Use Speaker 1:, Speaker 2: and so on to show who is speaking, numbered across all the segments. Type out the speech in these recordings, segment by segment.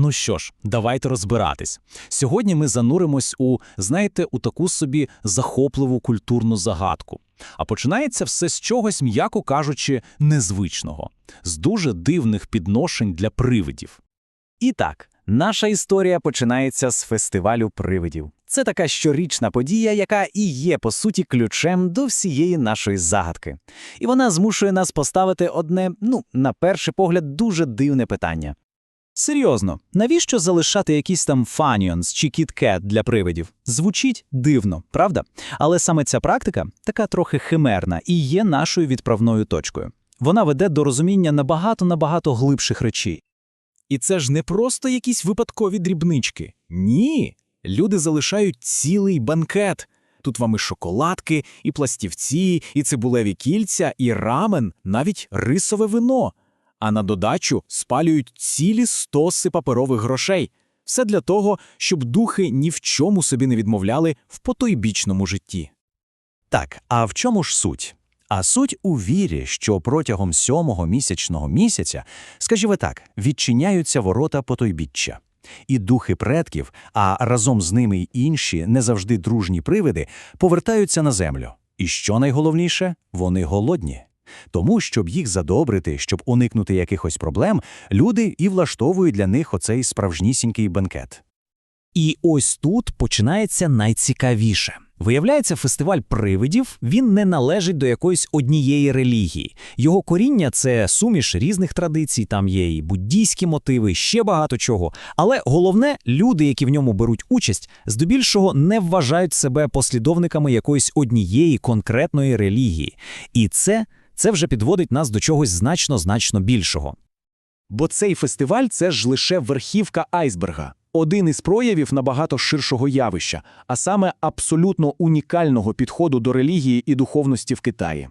Speaker 1: Ну що ж, давайте розбиратись. Сьогодні ми зануримось у, знаєте, у таку собі захопливу культурну загадку. А починається все з чогось, м'яко кажучи, незвичного, з дуже дивних підношень для привидів.
Speaker 2: І так, наша історія починається з фестивалю привидів. Це така щорічна подія, яка і є, по суті, ключем до всієї нашої загадки. І вона змушує нас поставити одне, ну, на перший погляд, дуже дивне питання. Серйозно, навіщо залишати якийсь там фаніонс чи кіткет для привидів? Звучить дивно, правда? Але саме ця практика така трохи химерна і є нашою відправною точкою. Вона веде до розуміння набагато-набагато глибших речей.
Speaker 1: І це ж не просто якісь випадкові дрібнички. Ні. Люди залишають цілий банкет. Тут вам і шоколадки, і пластівці, і цибулеві кільця, і рамен, навіть рисове вино. А на додачу спалюють цілі стоси паперових грошей. Все для того, щоб духи ні в чому собі не відмовляли в потойбічному житті.
Speaker 2: Так, а в чому ж суть? А суть у вірі, що протягом сьомого місячного місяця, скажімо так, відчиняються ворота потойбіччя. І духи предків, а разом з ними й інші, не завжди дружні привиди, повертаються на землю. І що найголовніше, вони голодні. Тому, щоб їх задобрити, щоб уникнути якихось проблем, люди і влаштовують для них оцей справжнісінький бенкет. І ось тут починається найцікавіше. Виявляється, фестиваль привидів він не належить до якоїсь однієї релігії. Його коріння це суміш різних традицій, там є і буддійські мотиви, ще багато чого. Але головне, люди, які в ньому беруть участь, здебільшого не вважають себе послідовниками якоїсь однієї конкретної релігії. І це, це вже підводить нас до чогось значно значно більшого.
Speaker 3: Бо цей фестиваль це ж лише верхівка айсберга, один із проявів набагато ширшого явища, а саме абсолютно унікального підходу до релігії і духовності в Китаї.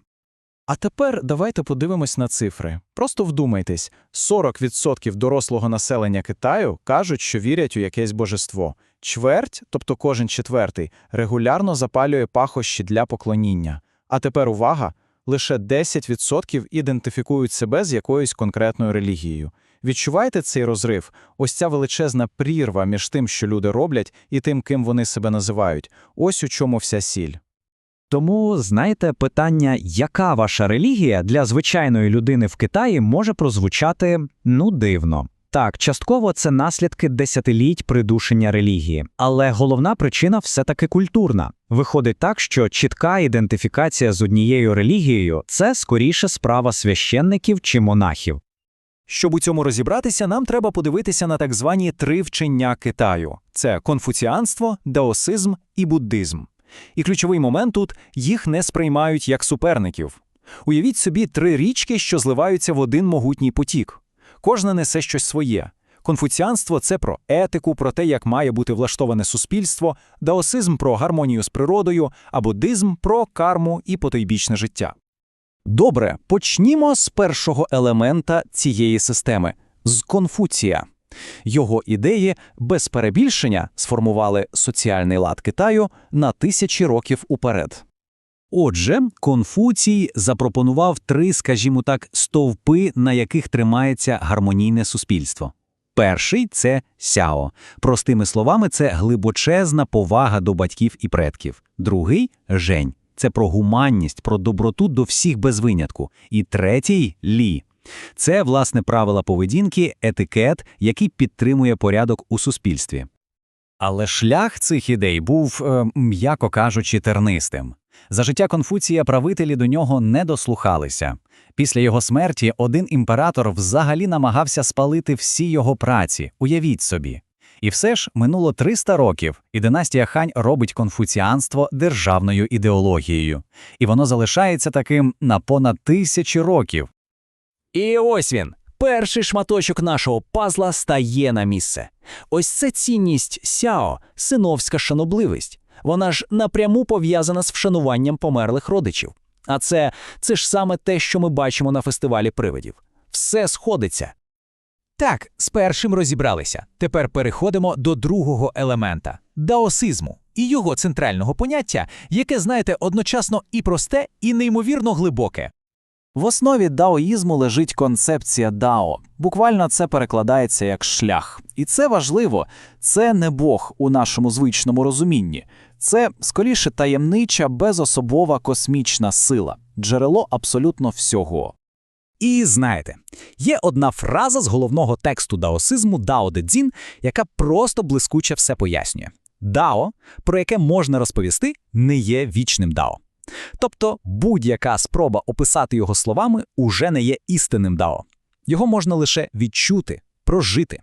Speaker 1: А тепер давайте подивимось на цифри. Просто вдумайтесь: 40% дорослого населення Китаю кажуть, що вірять у якесь божество. Чверть, тобто кожен четвертий, регулярно запалює пахощі для поклоніння. А тепер увага! Лише 10% ідентифікують себе з якоюсь конкретною релігією. Відчуваєте цей розрив? Ось ця величезна прірва між тим, що люди роблять, і тим, ким вони себе називають. Ось у чому вся сіль.
Speaker 2: Тому, знаєте, питання, яка ваша релігія для звичайної людини в Китаї може прозвучати ну дивно. Так, частково це наслідки десятиліть придушення релігії, але головна причина все-таки культурна. Виходить так, що чітка ідентифікація з однією релігією це скоріше справа священників чи монахів. Щоб у цьому розібратися, нам треба подивитися на так звані три вчення Китаю: це конфуціанство, даосизм і буддизм. І ключовий момент тут їх не сприймають як суперників. Уявіть собі три річки, що зливаються в один могутній потік. Кожна несе щось своє. Конфуціанство це про етику, про те, як має бути влаштоване суспільство, даосизм про гармонію з природою, а буддизм про карму і потойбічне життя. Добре, почнімо з першого елемента цієї системи з Конфуція. Його ідеї без перебільшення сформували соціальний лад Китаю на тисячі років уперед. Отже, Конфуцій запропонував три, скажімо так, стовпи, на яких тримається гармонійне суспільство. Перший це сяо. Простими словами, це глибочезна повага до батьків і предків. Другий жень. Це про гуманність, про доброту до всіх без винятку. І третій лі. Це, власне, правила поведінки, етикет, який підтримує порядок у суспільстві. Але шлях цих ідей був, е, м'яко кажучи, тернистим. За життя Конфуція правителі до нього не дослухалися. Після його смерті один імператор взагалі намагався спалити всі його праці, уявіть собі. І все ж минуло 300 років, і династія Хань робить конфуціанство державною ідеологією. І воно залишається таким на понад тисячі років. І ось він. Перший шматочок нашого пазла стає на місце. Ось це цінність сяо, синовська шанобливість. Вона ж напряму пов'язана з вшануванням померлих родичів. А це, це ж саме те, що ми бачимо на фестивалі привидів. Все сходиться. Так, з першим розібралися. Тепер переходимо до другого елемента даосизму і його центрального поняття, яке, знаєте, одночасно і просте, і неймовірно глибоке.
Speaker 1: В основі даоїзму лежить концепція дао. Буквально це перекладається як шлях. І це важливо. Це не Бог у нашому звичному розумінні. Це скоріше таємнича, безособова космічна сила, джерело абсолютно всього.
Speaker 2: І знаєте, є одна фраза з головного тексту даосизму Дао Де Цзін, яка просто блискуче все пояснює. Дао, про яке можна розповісти, не є вічним дао. Тобто будь-яка спроба описати його словами уже не є істинним дао. Його можна лише відчути, прожити.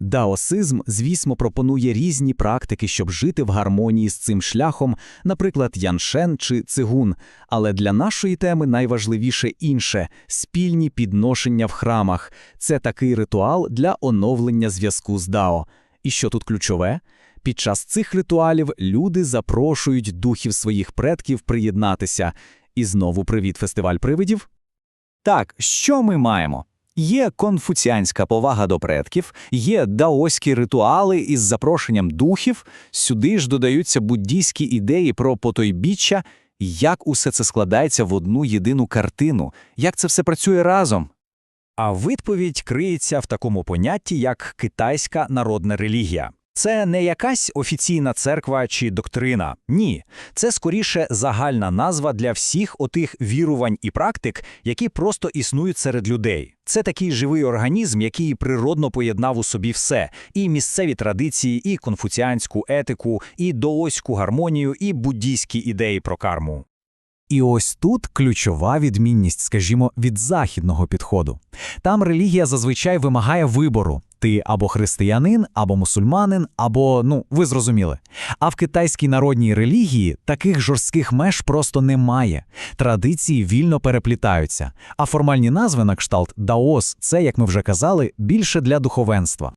Speaker 2: Даосизм, звісно, пропонує різні практики, щоб жити в гармонії з цим шляхом, наприклад, яншен чи цигун. Але для нашої теми найважливіше інше спільні підношення в храмах. Це такий ритуал для оновлення зв'язку з Дао. І що тут ключове? Під час цих ритуалів люди запрошують духів своїх предків приєднатися. І знову привіт, фестиваль привидів. Так, що ми маємо? Є конфуціанська повага до предків, є даоські ритуали із запрошенням духів, сюди ж додаються буддійські ідеї про потойбіччя, як усе це складається в одну єдину картину, як це все працює разом. А відповідь криється в такому понятті, як китайська народна релігія. Це не якась офіційна церква чи доктрина. Ні, це скоріше загальна назва для всіх отих вірувань і практик, які просто існують серед людей. Це такий живий організм, який природно поєднав у собі все: і місцеві традиції, і конфуціанську етику, і даоську гармонію, і буддійські ідеї про карму. І ось тут ключова відмінність, скажімо, від західного підходу. Там релігія зазвичай вимагає вибору. Ти або християнин, або мусульманин, або, ну, ви зрозуміли. А в китайській народній релігії таких жорстких меж просто немає. Традиції вільно переплітаються, а формальні назви на кшталт даос – це, як ми вже казали, більше для духовенства.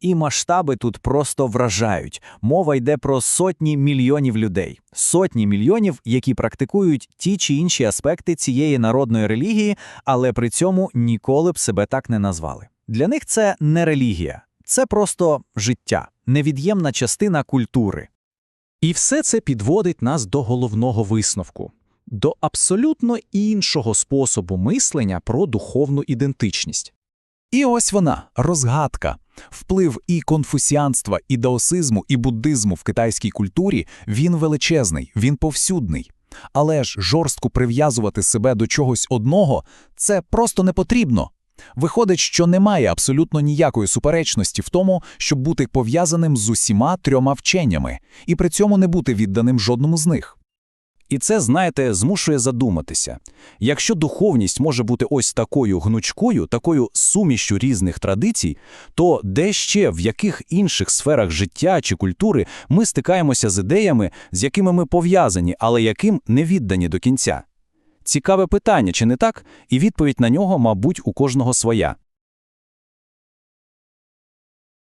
Speaker 2: І масштаби тут просто вражають. Мова йде про сотні мільйонів людей, сотні мільйонів, які практикують ті чи інші аспекти цієї народної релігії, але при цьому ніколи б себе так не назвали. Для них це не релігія, це просто життя, невід'ємна частина культури.
Speaker 1: І все це підводить нас до головного висновку, до абсолютно іншого способу мислення про духовну ідентичність. І ось вона, розгадка. Вплив і конфусіанства, і даосизму, і буддизму в китайській культурі він величезний, він повсюдний. Але ж жорстко прив'язувати себе до чогось одного це просто не потрібно. Виходить, що немає абсолютно ніякої суперечності в тому, щоб бути пов'язаним з усіма трьома вченнями, і при цьому не бути відданим жодному з них. І це, знаєте, змушує задуматися. Якщо духовність може бути ось такою гнучкою, такою сумішчю різних традицій, то де ще в яких інших сферах життя чи культури ми стикаємося з ідеями, з якими ми пов'язані, але яким не віддані до кінця? Цікаве питання, чи не так? І відповідь на нього, мабуть, у кожного своя.